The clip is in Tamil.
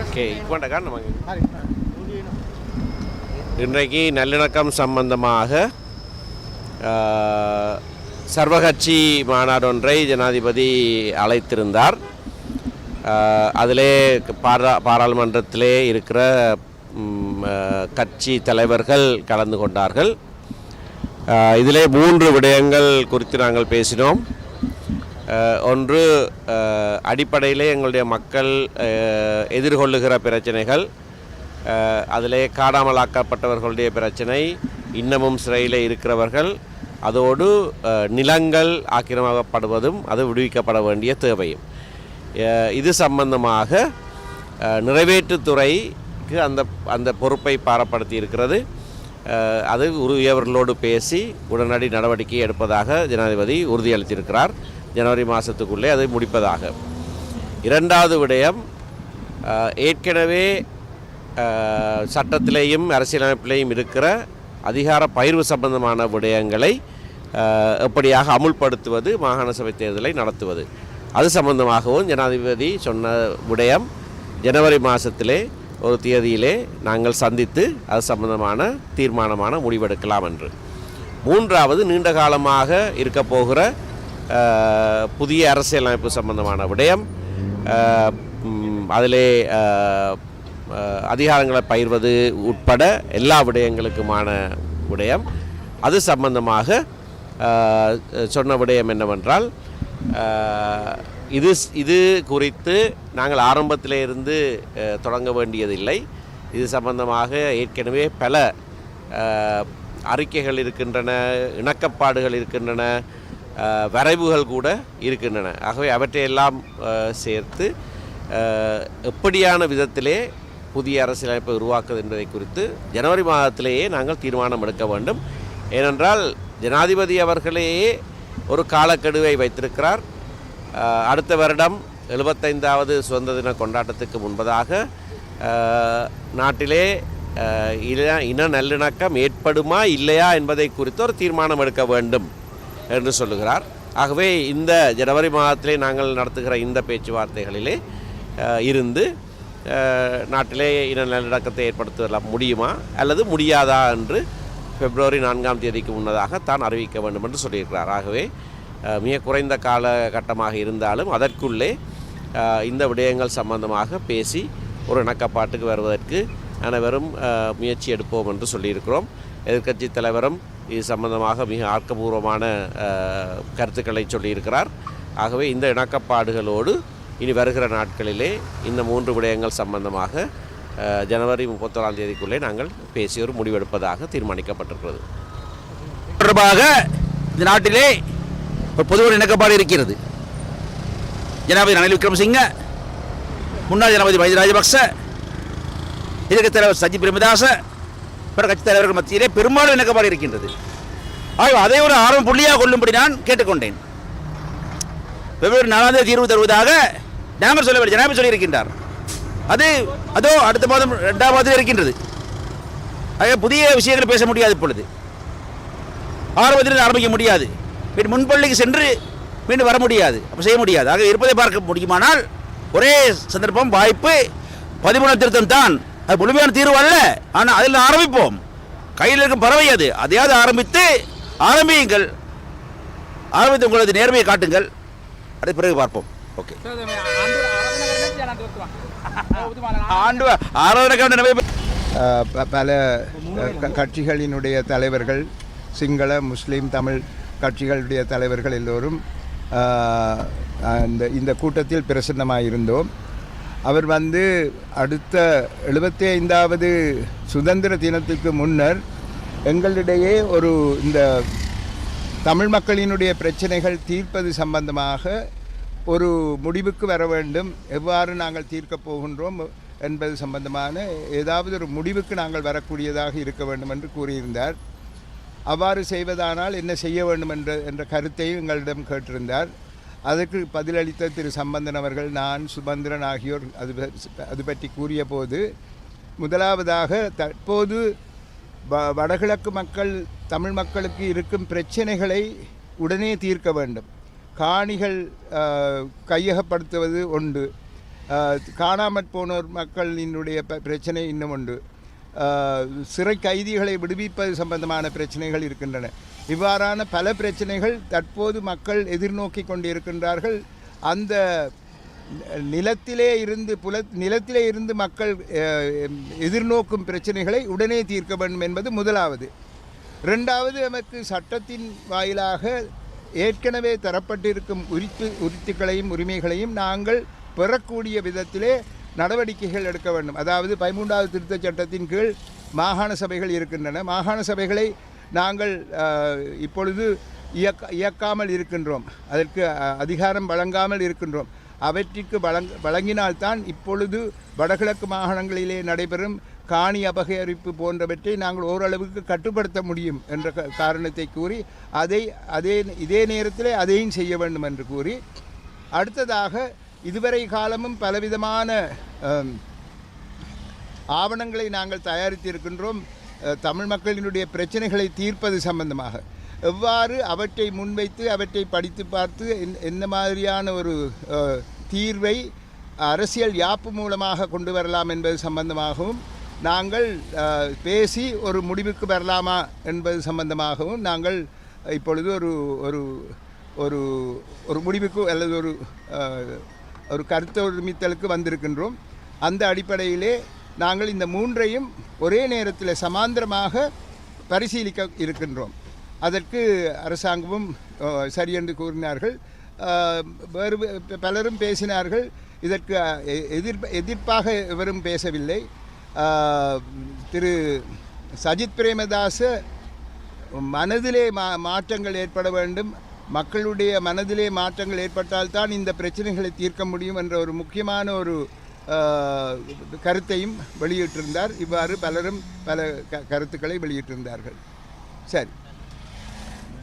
ஓகே இக்கொண்ட காரணம் இன்றைக்கு நல்லிணக்கம் சம்பந்தமாக சர்வகட்சி மாநாடு ஒன்றை ஜனாதிபதி அழைத்திருந்தார் அதிலே பாரா பாராளுமன்றத்திலே இருக்கிற கட்சி தலைவர்கள் கலந்து கொண்டார்கள் இதிலே மூன்று விடயங்கள் குறித்து நாங்கள் பேசினோம் ஒன்று அடிப்படையிலே எங்களுடைய மக்கள் எதிர்கொள்ளுகிற பிரச்சனைகள் அதிலே அதிலே காணாமலாக்கப்பட்டவர்களுடைய பிரச்சனை இன்னமும் சிறையில் இருக்கிறவர்கள் அதோடு நிலங்கள் ஆக்கிரமிக்கப்படுவதும் அது விடுவிக்கப்பட வேண்டிய தேவையும். இது சம்பந்தமாக நிறைவேற்றுத்துறைக்கு அந்த அந்த பொறுப்பை பாரப்படுத்தி இருக்கிறது அது உரியவர்களோடு பேசி உடனடி நடவடிக்கை எடுப்பதாக ஜனாதிபதி உறுதியளித்திருக்கிறார். ஜனவரி மாதத்துக்குள்ளே அதை முடிப்பதாக. இரண்டாவது விடயம் ஏற்கனவே சட்டத்திலேயும் அரசியலமைப்பிலேயும் இருக்கிற அதிகார பயிர்வு சம்பந்தமான விடயங்களை எப்படியாக அமுல்படுத்துவது மாகாண சபை தேர்தலை நடத்துவது. அது சம்பந்தமாகவும் ஜனாதிபதி சொன்ன விடயம் ஜனவரி மாதத்திலே ஒரு தேதியிலே நாங்கள் சந்தித்து அது சம்பந்தமான தீர்மானமான முடிவெடுக்கலாம் என்று. மூன்றாவது நீண்ட காலமாக இருக்கப்போகிற புதிய அரசியலமைப்பு சம்பந்தமான விடயம். அதிலே அதிகாரங்களை பயிர்வது உட்பட எல்லா விடயங்களுக்குமான விடயம். அது சம்பந்தமாக சொன்ன விடயம் என்னவென்றால் இது இது குறித்து நாங்கள் ஆரம்பத்தில் இருந்து தொடங்க வேண்டியதில்லை. இது சம்பந்தமாக ஏற்கனவே பல அறிக்கைகள் இருக்கின்றன இணக்கப்பாடுகள் இருக்கின்றன வரைவுகள் கூட இருக்கின்றன. ஆகவே அவற்றையெல்லாம் சேர்த்து எப்படியான விதத்திலே புதிய அரசியலமைப்பை உருவாக்குது என்பதை குறித்து ஜனவரி மாதத்திலேயே நாங்கள் தீர்மானம் எடுக்க வேண்டும். ஏனென்றால் ஜனாதிபதி அவர்களேயே ஒரு காலக்கெடுவை வைத்திருக்கிறார். அடுத்த வருடம் எழுபத்தைந்தாவது சுதந்திர தின கொண்டாட்டத்துக்கு முன்பதாக நாட்டிலே இன இன நல்லிணக்கம் ஏற்படுமா இல்லையா என்பதை குறித்து ஒரு தீர்மானம் எடுக்க வேண்டும். என்று சொல்லுகிறார். ஆகவே இந்த ஜனவரி மாதத்திலே நாங்கள் நடத்துகிற இந்த பேச்சுவார்த்தைகளிலே இருந்து நாட்டிலே இன நல்லிணக்கத்தை ஏற்படுத்த முடியுமா? அல்லது முடியாதா என்று பிப்ரவரி நான்காம் தேதிக்கு முன்னதாக தான் அறிவிக்க வேண்டும் என்று சொல்லியிருக்கிறார். ஆகவே மிக குறைந்த காலகட்டமாக இருந்தாலும் அதற்குள்ளே இந்த விடயங்கள் சம்பந்தமாக பேசி ஒரு இணக்கப்பாட்டுக்கு வருவதற்கு அனைவரும் முயற்சி எடுப்போம் என்று சொல்லியிருக்கிறோம். எதிர்க்கட்சி தலைவரும் இது சம்பந்தமாக மிக ஆக்கப்பூர்வமான கருத்துக்களை சொல்லியிருக்கிறார். ஆகவே இந்த இணக்கப்பாடுகளோடு இனி வருகிற நாட்களிலே இந்த மூன்று விடயங்கள் சம்பந்தமாக ஜனவரி முப்பத்தொராம் தேதிக்குள்ளே நாங்கள் பேசி ஒரு முடிவெடுப்பதாக தீர்மானிக்கப்பட்டிருக்கிறது. தொடர்பாக இந்த நாட்டிலே ஒரு பொதுவான இணக்கப்பாடு இருக்கிறது. ஜனாதிபதி ரணில் விக்ரமசிங்க முன்னாள் ஜனாதிபதி மஹிந்த ராஜபக்ச எதிர்க்கட்சித் தலைவர் சஜி பிரேமதாச பிற கட்சித் தலைவர்கள் மத்தியிலே பெரும்பாலும் இணக்கப்பாடு இருக்கின்றது. ஆகவே அதை ஒரு ஆரம்ப புள்ளியாக கொள்ளும்படி நான் கேட்டுக்கொண்டேன். வெவ்வேறு நாலாம் தேதி தீர்வு தருவதாக நாங்கள் சொல்லவில்லை ஜனாபதி சொல்லியிருக்கின்றார். அது அதோ அடுத்த மாதம் ரெண்டாம் மாதத்தில் இருக்கின்றது. ஆக புதிய விஷயங்களை பேச முடியாது இப்பொழுது. ஆரம்பத்திலிருந்து ஆரம்பிக்க முடியாது. மீண்டும் முன்பள்ளிக்கு சென்று மீண்டும் வர முடியாது. அப்போ செய்ய முடியாது. ஆக இருப்பதை பார்க்க முடியுமானால் ஒரே சந்தர்ப்பம் வாய்ப்பு பதிமூணாம் திருத்தம் தான். அது முழுமையான தீர்வு அல்ல. ஆனால் அதில் ஆரம்பிப்போம். கையில் இருக்கும் பறவை அது. அதையாவது ஆரம்பித்து ஆரம்பியுங்கள். ஆரம்பித்து உங்களது நேர்மையை காட்டுங்கள். அதை பிறகு பார்ப்போம். ஓகே. ஆண்டு ஆராதனை ப- பல க- கட்சிகளினுடைய தலைவர்கள் சிங்கள முஸ்லீம் தமிழ் கட்சிகளுடைய தலைவர்கள் எல்லோரும் அந்த இந்த கூட்டத்தில் பிரசன்னமாக இருந்தோம் அவர் வந்து அடுத்த எழுபத்தி ஐந்தாவது சுதந்திர தினத்துக்கு முன்னர் எங்களிடையே ஒரு இந்த தமிழ் மக்களினுடைய பிரச்சனைகள் தீர்ப்பது சம்பந்தமாக ஒரு முடிவுக்கு வர வேண்டும். எவ்வாறு நாங்கள் தீர்க்கப் போகின்றோம் என்பது சம்பந்தமான ஏதாவது ஒரு முடிவுக்கு நாங்கள் வரக்கூடியதாக இருக்க வேண்டும் என்று கூறியிருந்தார். அவ்வாறு செய்வதானால் என்ன செய்ய வேண்டும் என்ற என்ற கருத்தையும் எங்களிடம் கேட்டிருந்தார். அதற்கு பதிலளித்த திரு சம்பந்தன் அவர்கள் நான் சுபந்திரன் ஆகியோர் அது அது பற்றி கூறிய போது முதலாவதாக தற்போது வ- வடகிழக்கு மக்கள் தமிழ் மக்களுக்கு இருக்கும் பிரச்சனைகளை உடனே தீர்க்க வேண்டும். காணிகள் கையகப்படுத்துவது உண்டு. காணாமற் போனோர் மக்களினுடைய ப- பிரச்சனை இன்னும் உண்டு. சிறை கைதிகளை விடுவிப்பது சம்பந்தமான பிரச்சனைகள் இருக்கின்றன. இவ்வாறான பல பிரச்சனைகள் தற்போது மக்கள் எதிர்நோக்கி கொண்டிருக்கின்றார்கள். அந்த நிலத்திலே இருந்து புல நிலத்திலே இருந்து மக்கள் எதிர்நோக்கும் பிரச்சனைகளை உடனே தீர்க்க வேண்டும் என்பது முதலாவது. ரெண்டாவது நமக்கு சட்டத்தின் வாயிலாக ஏற்கனவே தரப்பட்டிருக்கும் உரித்து உரித்துக்களையும் உரிமைகளையும் நாங்கள் பெறக்கூடிய விதத்திலே நடவடிக்கைகள் எடுக்க வேண்டும். அதாவது பதிமூன்றாவது திருத்தச் சட்டத்தின் கீழ் மாகாண சபைகள் இருக்கின்றன. மாகாண சபைகளை நாங்கள் இப்பொழுது இயக்க இயக்காமல் இருக்கின்றோம். அதற்கு அதிகாரம் வழங்காமல் இருக்கின்றோம். அவற்றிற்கு வழங் வழங்கினால்தான் இப்பொழுது வடகிழக்கு மாகாணங்களிலே நடைபெறும் காணி அபகரிப்பு போன்றவற்றை நாங்கள் ஓரளவுக்கு கட்டுப்படுத்த முடியும் என்ற க- காரணத்தை கூறி அதை அதே இதே நேரத்தில் அதையும் செய்ய வேண்டும் என்று கூறி அடுத்ததாக இதுவரை காலமும் பலவிதமான ஆவணங்களை நாங்கள் தயாரித்திருக்கின்றோம். தமிழ் மக்களினுடைய பிரச்சனைகளை தீர்ப்பது சம்பந்தமாக. எவ்வாறு அவற்றை முன்வைத்து அவற்றை படித்து பார்த்து என்- என்ன மாதிரியான ஒரு தீர்வை அரசியல் யாப்பு மூலமாக கொண்டு வரலாம் என்பது சம்பந்தமாகவும் நாங்கள் பேசி ஒரு முடிவுக்கு வரலாமா என்பது சம்பந்தமாகவும் நாங்கள் இப்பொழுது ஒரு ஒரு ஒரு ஒரு முடிவுக்கு அல்லது ஒரு ஒரு கருத்து ஒருமித்தலுக்கு வந்திருக்கின்றோம். அந்த அடிப்படையிலே நாங்கள் இந்த மூன்றையும் ஒரே நேரத்தில் சமாந்திரமாக பரிசீலிக்க இருக்கின்றோம். அதற்கு அரசாங்கமும் சரியென்று சரி என்று கூறினார்கள். வேறு பலரும் பேசினார்கள். இதற்கு எ- எதிர் எதிர்ப்பாக எவரும் பேசவில்லை. திரு சஜித் பிரேமதாஸ் மனதிலே மா மாற்றங்கள் ஏற்பட வேண்டும். மக்களுடைய மனதிலே மாற்றங்கள் ஏற்பட்டால்தான் இந்த பிரச்சனைகளை தீர்க்க முடியும் என்ற ஒரு முக்கியமான ஒரு கருத்தையும் வெளியிட்டிருந்தார். இவ்வாறு பலரும் பல க கருத்துக்களை வெளியிட்டிருந்தார்கள். சரி.